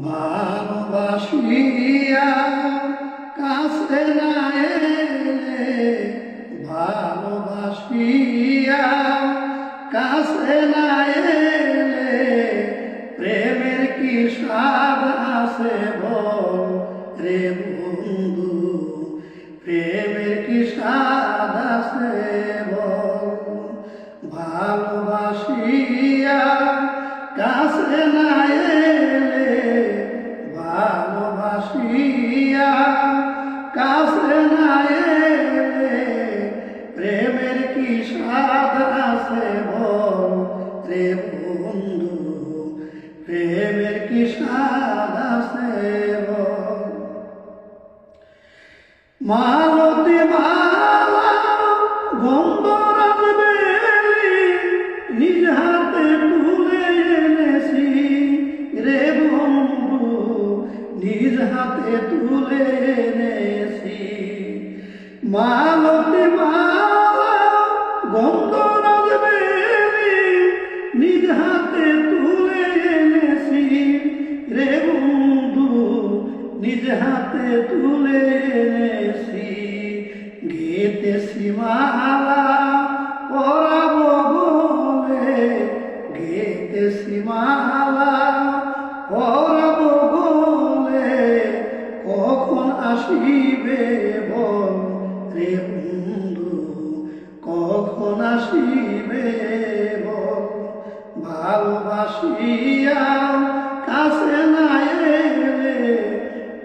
ভালোবাসিয়া কাছে না এলে ভালোবাসিয়া কাছে না কি স্বাদ আছে রে বন্ধু? প্রেমের কি স্বাদ আছে বল? ভালোবাসিয়া কাছে বল বন্ধু প্রেমের কি স্বাদ আছে বল মালতী মালা গন্ধরাজ বেলি নিজ হাতে তুলে এনেছি রে বন্ধু, নিজ হাতে তুলে এনেছি। মালতী হাতে তুলে এনেছি গেতেছি মালা পরাব বলে গেতেছি মালা পরাব বলে, কখন আসিবে বল রে বন্ধু, কখন আসিবে বল? ভালোবাসিয়া কাছে না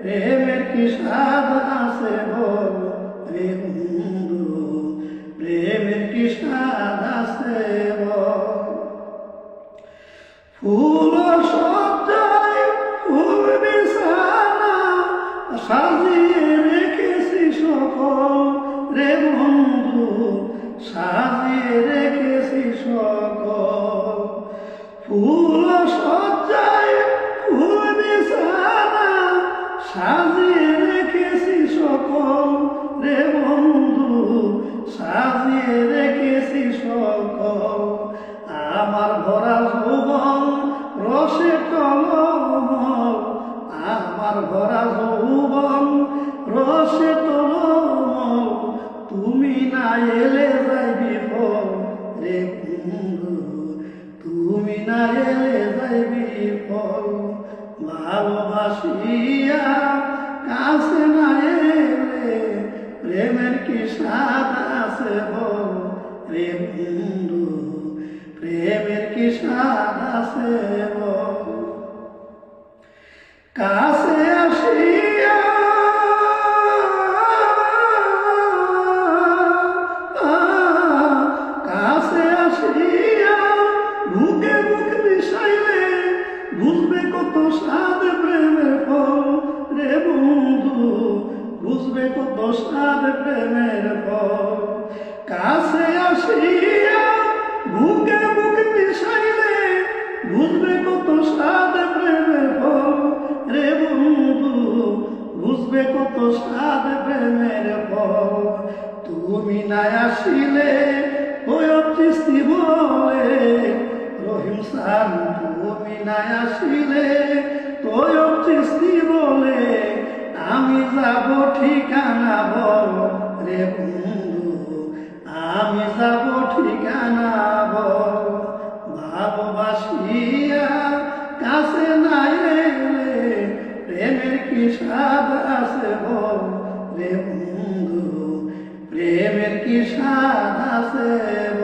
প্রেমের কি স্বাদ আছে বল? বন্ধু, প্রেমের কি স্বাদ আছে বল? ফুল সজ্জায় ফুল বিছানা সাজিয়ে রেখেছি সকল। রে বন্ধু, সাজিয়ে রেখেছি সকল। ফুল সজ্জায় সাজিয়ে রেখেছি সকল রে বন্ধু সাজিয়ে রেখেছি সকল আমার ভরা যৌবন রসে টলমল আমার ভরা যৌবন রসে টলমল তুমি না এলে যাই বিফল রে বন্ধু তুমি না এলে যাই বিফল ভালোবাসিয়া, কাছে না এলে প্রেমের কি স্বাদ আছে বল রে বন্ধু? প্রেমের কি স্বাদ আছে বল কাছে আসিয়া স্বাদ প্রেমের পর কাছে আসিয়া বুকে বুকে মিশাইলে বুঝবে কত স্বাদ প্রেমের ফল রে বন্ধু, বুঝবে কত স্বাদ প্রেমের ফল তুমি না আসিলে প্রেমের আসব রে বন্ধু প্রেমের কি স্বাদ আসব